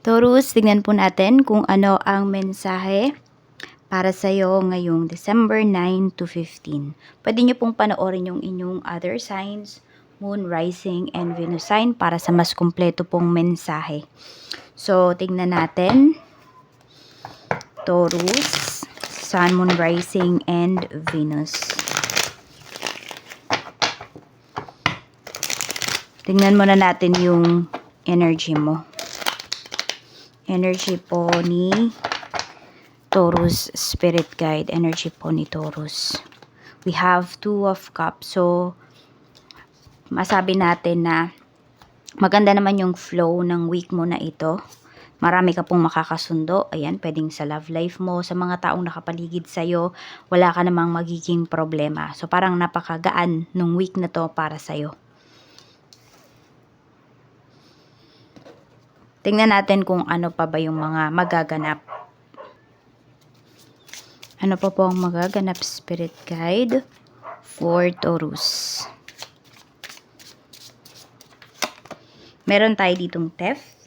Taurus, tignan po natin kung ano ang mensahe para sa iyo ngayong December 9 to 15. Pwede niyo pong panoorin yung inyong other signs, moon, rising, and Venus sign para sa mas kumpleto pong mensahe. So, tignan natin. Taurus, Sun, Moon, Rising, and Venus. Tingnan muna natin yung energy mo. Energy po ni Taurus Spirit Guide. Energy po ni Taurus. We have two of cups. So, masabi natin na maganda naman yung flow ng week mo na ito. Marami ka pong makakasundo. Ayan, pwedeng sa love life mo, sa mga taong nakapaligid sa'yo, wala ka namang magiging problema. So, parang napakagaan nung week na to para sa'yo. Tingnan natin kung ano pa ba yung mga magaganap. Ano pa po ang magaganap spirit guide for Taurus? Meron tayo ditong theft.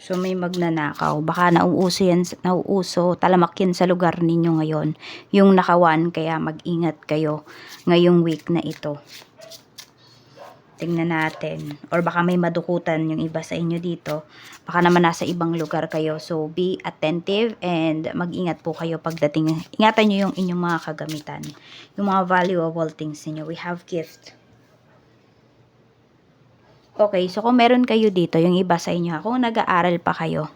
So may magnanakaw. Baka nauuso yan, nauuso, talamak yan sa lugar ninyo ngayon. Yung nakawan, kaya mag-ingat kayo ngayong week na ito. Tingnan natin. Or baka may madukutan yung iba sa inyo dito. Baka naman nasa ibang lugar kayo. So, be attentive and mag-ingat po kayo pagdating. Ingatan nyo yung inyong mga kagamitan. Yung mga valuable things niyo. We have gift. Okay, so kung meron kayo dito, yung iba sa inyo, kung nag-aaral pa kayo,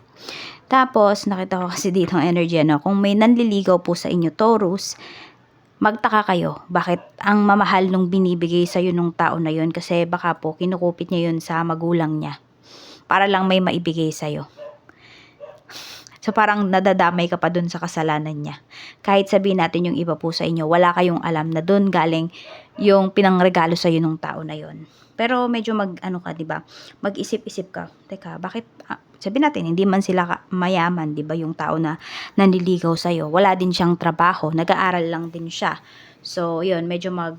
tapos, nakita ko kasi dito ang energy, ano, kung may nanliligaw po sa inyo, Taurus, magtaka kayo, bakit ang mamahal nung binibigay sa iyo nung tao na yon kasi baka po kinukupit niya yun sa magulang niya para lang may maibigay sa iyo. So parang nadadamay ka pa dun sa kasalanan niya. Kahit sabihin natin yung iba po sa inyo, wala kayong alam na dun galing yung pinangregalo sa iyo nung tao na yon. Pero medyo mag ano ka, 'di ba? Mag-isip-isip ka. Teka, bakit sabihin natin hindi man sila mayaman, 'di ba, yung tao na nanliligaw sa iyo. Wala din siyang trabaho, nag-aaral lang din siya. So, 'yun, medyo mag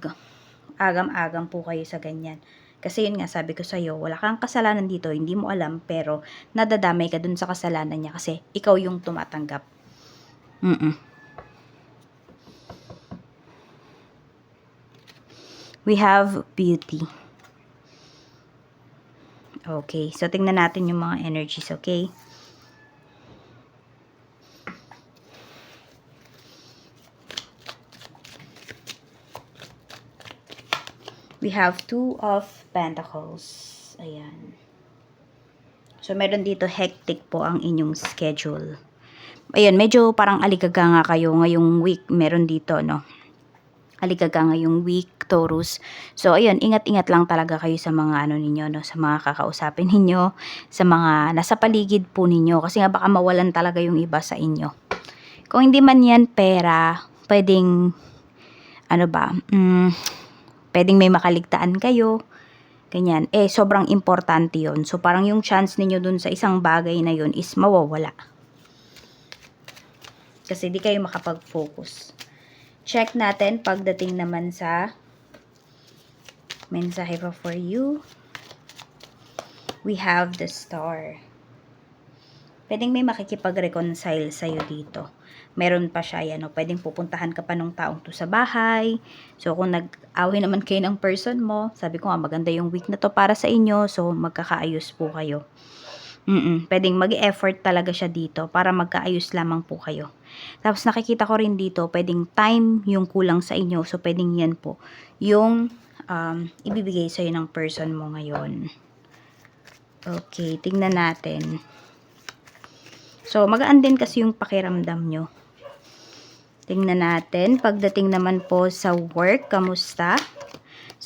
agam-agam po kayo sa ganyan. Kasi yun nga, sabi ko sa'yo, wala kang kasalanan dito, hindi mo alam, pero nadadamay ka dun sa kasalanan niya kasi ikaw yung tumatanggap. Mm We have beauty. Okay, so tingnan natin yung mga energies, okay? We have two of pentacles. Ayan. So, meron dito hectic po ang inyong schedule. Ayan, medyo parang aligaga nga kayo ngayong week. Meron dito, no? Aligaga ngayong week, Taurus. So, ayun, ingat-ingat lang talaga kayo sa mga ano ninyo, no? Sa mga kakausapin ninyo, sa mga nasa paligid po ninyo. Kasi nga baka mawalan talaga yung iba sa inyo. Kung hindi man yan pera, pwedeng, ano ba, mm, pwedeng may makaligtaan kayo. Ganyan. Eh, sobrang importante yon So, parang yung chance ninyo dun sa isang bagay na yun is mawawala. Kasi di kayo makapag-focus. Check natin pagdating naman sa mensahe pa for you. We have the star. Pwedeng may makikipag-reconcile sa'yo dito meron pa siya yan, no? pwedeng pupuntahan ka pa nung taong to sa bahay. So, kung nag-away naman kayo ng person mo, sabi ko nga, maganda yung week na to para sa inyo, so magkakaayos po kayo. Mm-mm. Pwedeng mag-effort talaga siya dito para magkaayos lamang po kayo. Tapos nakikita ko rin dito, pwedeng time yung kulang sa inyo. So, pwedeng yan po. Yung um, ibibigay sa'yo ng person mo ngayon. Okay, tingnan natin. So, magaan din kasi yung pakiramdam nyo. Tingnan natin. Pagdating naman po sa work, kamusta?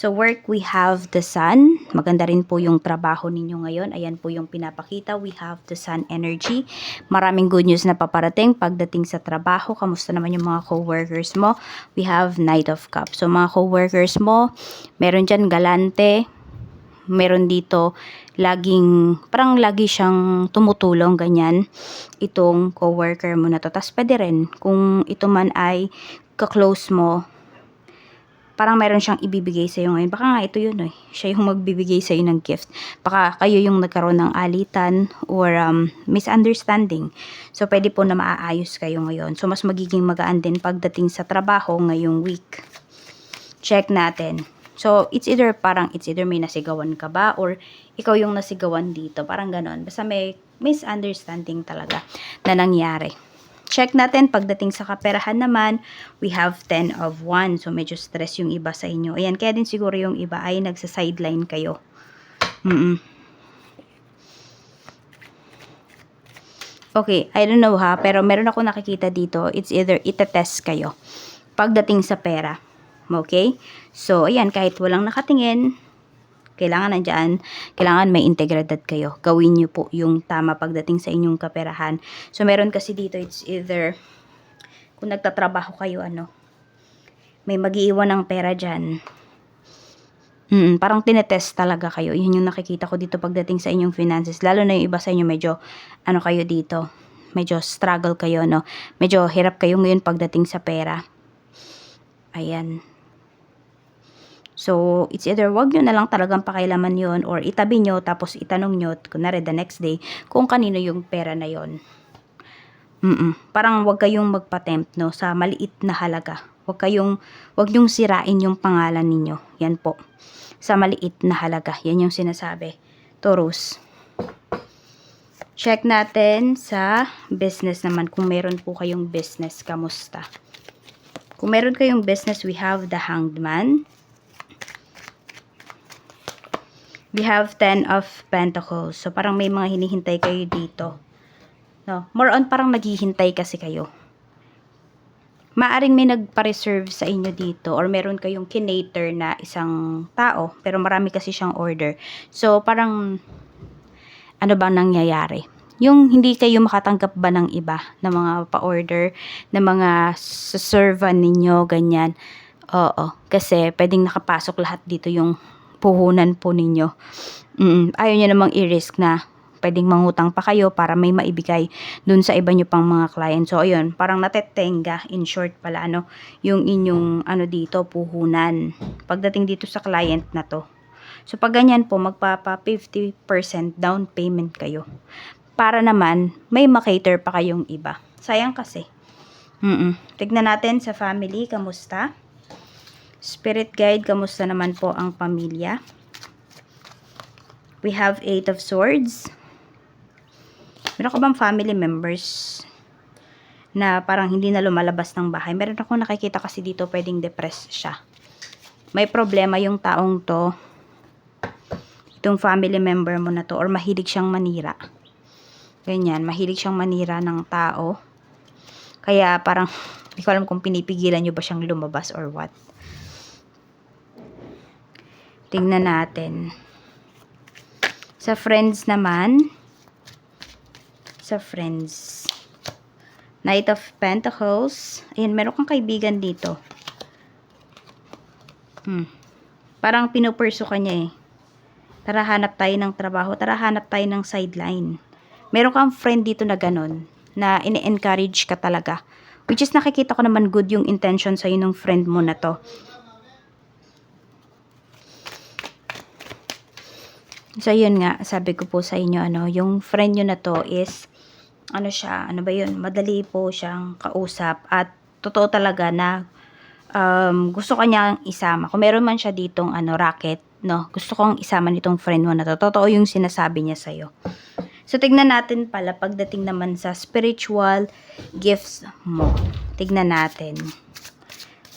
So work, we have the sun. Maganda rin po yung trabaho ninyo ngayon. Ayan po yung pinapakita. We have the sun energy. Maraming good news na paparating pagdating sa trabaho. Kamusta naman yung mga co-workers mo? We have Knight of Cups. So mga co-workers mo, meron dyan galante, meron dito laging, parang lagi siyang tumutulong, ganyan, itong coworker mo na to. Tapos pwede rin, kung ito man ay ka-close mo, parang meron siyang ibibigay sa'yo ngayon. Baka nga ito yun eh. Siya yung magbibigay sa'yo ng gift. Baka kayo yung nagkaroon ng alitan or um, misunderstanding. So, pwede po na maaayos kayo ngayon. So, mas magiging magaan din pagdating sa trabaho ngayong week. Check natin. So, it's either parang it's either may nasigawan ka ba or ikaw yung nasigawan dito. Parang ganon. Basta may misunderstanding talaga na nangyari. Check natin pagdating sa kaperahan naman, we have 10 of 1. So, medyo stress yung iba sa inyo. Ayan, kaya din siguro yung iba ay nagsa-sideline kayo. Mm Okay, I don't know ha, pero meron ako nakikita dito. It's either itetest kayo pagdating sa pera. Okay? So, ayan, kahit walang nakatingin, kailangan nandyan, kailangan may integridad kayo. Gawin nyo po yung tama pagdating sa inyong kaperahan. So, meron kasi dito, it's either, kung nagtatrabaho kayo, ano, may magiiwan ng pera dyan. Mm, parang tinetest talaga kayo. Yun yung nakikita ko dito pagdating sa inyong finances. Lalo na yung iba sa inyo, medyo, ano kayo dito, medyo struggle kayo, no? Medyo hirap kayo ngayon pagdating sa pera. Ayan. So, it's either wag nyo na lang talagang pakailaman yon or itabi nyo tapos itanong nyo, kunwari the next day, kung kanino yung pera na yon. Mm Parang wag kayong magpatempt no, sa maliit na halaga. Wag kayong, wag nyong sirain yung pangalan ninyo. Yan po. Sa maliit na halaga. Yan yung sinasabi. Taurus. Check natin sa business naman. Kung meron po kayong business, kamusta? Kung meron kayong business, we have the hanged man. We have 10 of pentacles. So, parang may mga hinihintay kayo dito. No? More on, parang naghihintay kasi kayo. Maaring may nagpa-reserve sa inyo dito or meron kayong kinater na isang tao pero marami kasi siyang order. So, parang ano bang nangyayari? Yung hindi kayo makatanggap ba ng iba na mga pa-order, na mga servan ninyo, ganyan. Oo, kasi pwedeng nakapasok lahat dito yung puhunan po ninyo. Mm, ayaw nyo namang i-risk na pwedeng mangutang pa kayo para may maibigay dun sa iba nyo pang mga client. So, ayun, parang natetenga, in short pala, ano, yung inyong, ano dito, puhunan. Pagdating dito sa client na to. So, pag ganyan po, magpapa 50% down payment kayo. Para naman, may makater pa kayong iba. Sayang kasi. Mm Tignan natin sa family, kamusta? Spirit guide, kamusta naman po ang pamilya? We have Eight of Swords. Meron ka bang family members na parang hindi na lumalabas ng bahay? Meron ako nakikita kasi dito pwedeng depressed siya. May problema yung taong to. Itong family member mo na to or mahilig siyang manira. Ganyan, mahilig siyang manira ng tao. Kaya parang, hindi ko alam kung pinipigilan nyo ba siyang lumabas or what. Tingnan natin. Sa friends naman, sa friends. Knight of Pentacles. Ayan, meron kang kaibigan dito. Hmm. Parang pinupurso ka niya eh. Tara hanap tayo ng trabaho. Tara hanap tayo ng sideline. Meron kang friend dito na ganun. Na ini-encourage ka talaga. Which is nakikita ko naman good yung intention sa'yo ng friend mo na to. So, yun nga, sabi ko po sa inyo, ano, yung friend nyo na to is, ano siya, ano ba yun, madali po siyang kausap at totoo talaga na um, gusto kanyang isama. Kung meron man siya ditong ano, racket, no, gusto kong isama nitong friend mo na to. Totoo yung sinasabi niya sa'yo. So, tignan natin pala pagdating naman sa spiritual gifts mo. Tignan natin.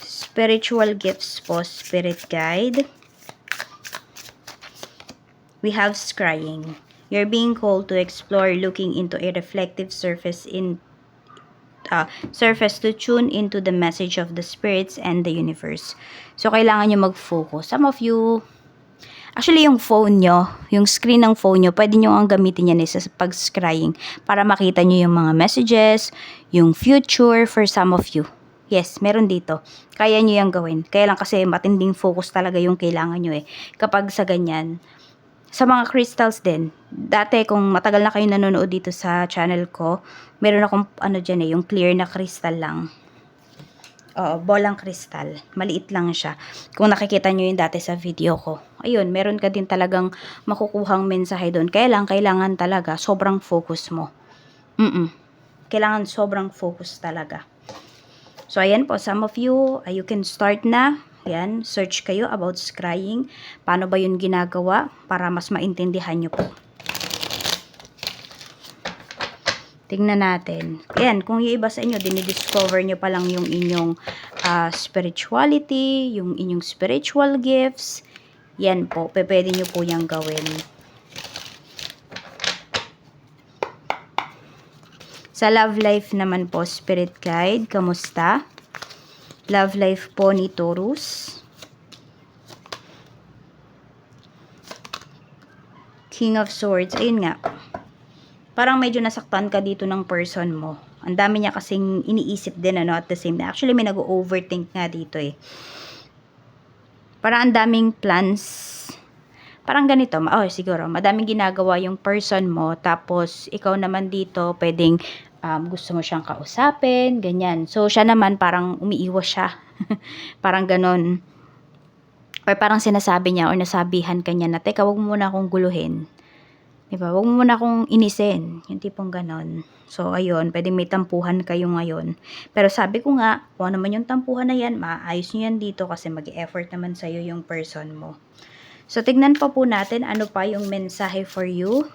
Spiritual gifts po, spirit guide. We have scrying. You're being called to explore looking into a reflective surface in uh, surface to tune into the message of the spirits and the universe. So, kailangan nyo mag-focus. Some of you, actually yung phone nyo, yung screen ng phone nyo, pwede nyo ang gamitin yan eh, sa pag-scrying para makita nyo yung mga messages, yung future for some of you. Yes, meron dito. Kaya nyo yung gawin. Kaya lang kasi matinding focus talaga yung kailangan nyo eh. Kapag sa ganyan, sa mga crystals din, dati kung matagal na kayo nanonood dito sa channel ko, meron akong ano dyan eh, yung clear na crystal lang. Oo, bolang kristal. Maliit lang siya. Kung nakikita nyo yung dati sa video ko. Ayun, meron ka din talagang makukuhang mensahe doon. Kaya lang, kailangan talaga sobrang focus mo. Mm Kailangan sobrang focus talaga. So, ayan po, some of you, uh, you can start na. Ayan, search kayo about scrying. Paano ba yun ginagawa para mas maintindihan nyo po. Tingnan natin. Ayan, kung yung iba sa inyo, dinidiscover nyo pa lang yung inyong ah, spirituality, yung inyong spiritual gifts. Yan po, pwede nyo po yung gawin. Sa love life naman po, spirit guide, kamusta? Love life po ni Taurus. King of Swords, ayun nga. Parang medyo nasaktan ka dito ng person mo. Ang dami niya kasing iniisip din ano at the same time. Actually, may nag-overthink nga dito eh. Parang ang daming plans. Parang ganito, oh siguro, madaming ginagawa yung person mo, tapos ikaw naman dito, pwedeng um, gusto mo siyang kausapin, ganyan. So, siya naman parang umiiwas siya. parang ganon. Or parang sinasabi niya or nasabihan ka niya na, teka, wag mo muna akong guluhin. Diba? Huwag mo muna akong inisin. Yung tipong ganon. So, ayun. Pwedeng may tampuhan kayo ngayon. Pero sabi ko nga, kung ano man yung tampuhan na yan, maayos nyo yan dito kasi mag-effort naman sa'yo yung person mo. So, tignan pa po natin ano pa yung mensahe for you.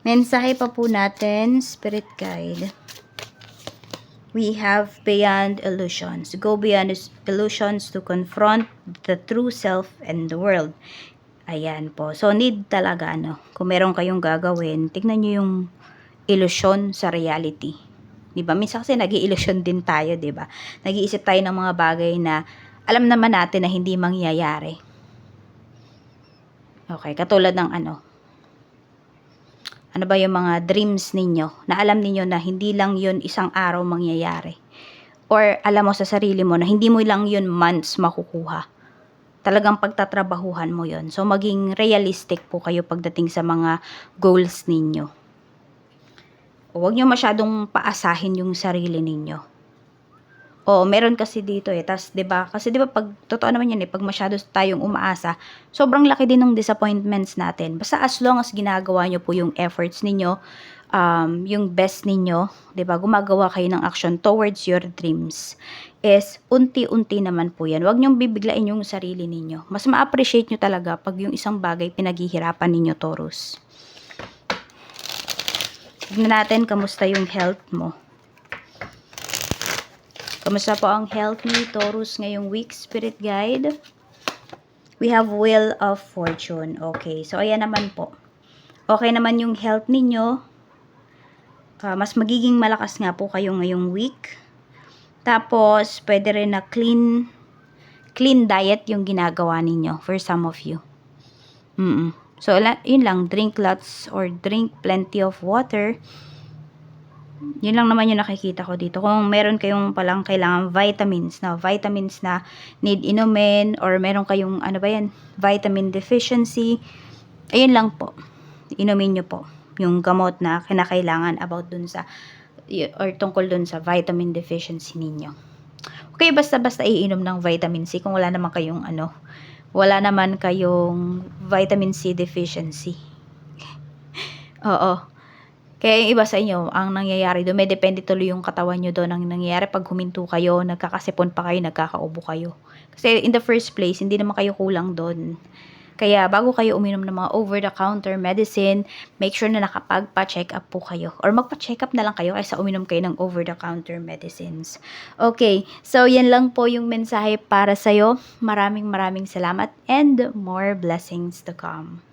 Mensahe pa po natin, Spirit Guide. We have beyond illusions. Go beyond illusions to confront the true self and the world. Ayan po. So, need talaga, ano, kung meron kayong gagawin, tignan nyo yung illusion sa reality. Di ba? Minsan kasi nag illusion din tayo, di ba? Nag-iisip tayo ng mga bagay na alam naman natin na hindi mangyayari. Okay, katulad ng ano, ano ba yung mga dreams ninyo na alam ninyo na hindi lang yun isang araw mangyayari. Or alam mo sa sarili mo na hindi mo lang yun months makukuha talagang pagtatrabahuhan mo yon. So, maging realistic po kayo pagdating sa mga goals ninyo. Huwag nyo masyadong paasahin yung sarili ninyo. Oo, meron kasi dito eh. Tas, 'di ba? Kasi 'di ba pag totoo naman 'yan eh, pag masyado tayong umaasa, sobrang laki din ng disappointments natin. Basta as long as ginagawa nyo po yung efforts ninyo, um, yung best ninyo, 'di ba? Gumagawa kayo ng action towards your dreams is unti-unti naman po yan. Huwag niyong bibiglain yung sarili ninyo. Mas ma-appreciate nyo talaga pag yung isang bagay pinaghihirapan ninyo, Taurus. Tignan natin kamusta yung health mo. Kamusta po ang health ni Taurus ngayong week, Spirit Guide? We have Wheel of Fortune. Okay, so ayan naman po. Okay naman yung health ninyo. Ah, mas magiging malakas nga po kayo ngayong week. Tapos, pwede rin na clean, clean diet yung ginagawa ninyo for some of you. Mm So, la- yun lang, drink lots or drink plenty of water. Yun lang naman yung nakikita ko dito. Kung meron kayong palang kailangan vitamins na, vitamins na need inumin or meron kayong, ano ba yan, vitamin deficiency, ayun lang po. Inumin nyo po yung gamot na kinakailangan about dun sa or tungkol dun sa vitamin deficiency ninyo. Okay, basta-basta iinom ng vitamin C kung wala naman kayong ano, wala naman kayong vitamin C deficiency. Oo. Kaya yung iba sa inyo, ang nangyayari doon, may depende tuloy yung katawan nyo doon. Ang nangyayari pag huminto kayo, nagkakasipon pa kayo, nagkakaubo kayo. Kasi in the first place, hindi naman kayo kulang doon. Kaya bago kayo uminom ng mga over-the-counter medicine, make sure na nakapagpa-check up po kayo. Or magpa-check up na lang kayo kaysa uminom kayo ng over-the-counter medicines. Okay, so yan lang po yung mensahe para sa'yo. Maraming maraming salamat and more blessings to come.